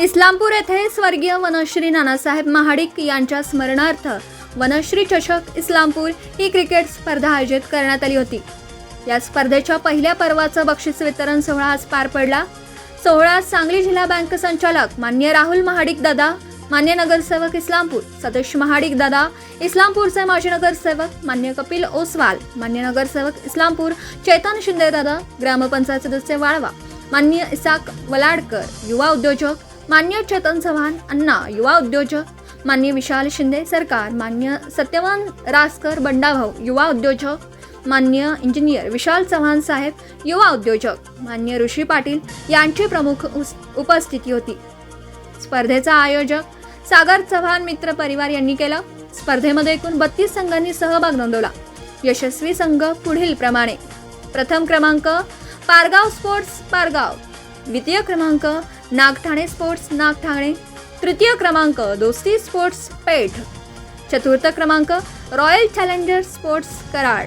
इस्लामपूर येथे स्वर्गीय वनश्री नानासाहेब महाडिक यांच्या स्मरणार्थ वनश्री चषक इस्लामपूर ही क्रिकेट स्पर्धा आयोजित करण्यात आली होती. या स्पर्धेच्या पहिल्या पर्वाचं बक्षीस वितरण सोहळा आज पार पडला. सोहळ्यात सांगली जिल्हा बँक संचालक मान्य राहुल महाडिक दादा मान्य नगरसेवक इस्लामपूर सदस्य महाडिक दादा इस्लामपूरचे माजी नगरसेवक मान्य कपिल ओसवाल मान्य नगरसेवक इस्लामपूर चेतन शिंदे दादा ग्रामपंचायत सदस्य वाळवा मान्य इसाक वलाडकर युवा उद्योजक मान्य चेतन चव्हाण अण्णा युवा उद्योजक मान्य विशाल शिंदे सरकार मान्य सत्यवान रासकर बंडाभाऊ युवा उद्योजक मान्य इंजिनियर विशाल चव्हाण साहेब युवा उद्योजक मान्य ऋषी पाटील यांची प्रमुख उपस्थिती होती. स्पर्धेचा आयोजक सागर चव्हाण मित्र परिवार यांनी केला. स्पर्धेमध्ये एकूण बत्तीस संघांनी सहभाग नोंदवला. यशस्वी संघ पुढील प्रमाणे प्रथम क्रमांक पारगाव स्पोर्ट्स पारगाव. द्वितीय क्रमांक नागठाणे स्पोर्ट्स नागठाणे. तृतीय क्रमांक दोस्ती स्पोर्ट्स पेठ. चतुर्थ क्रमांक रॉयल चॅलेंजर स्पोर्ट्स कराड.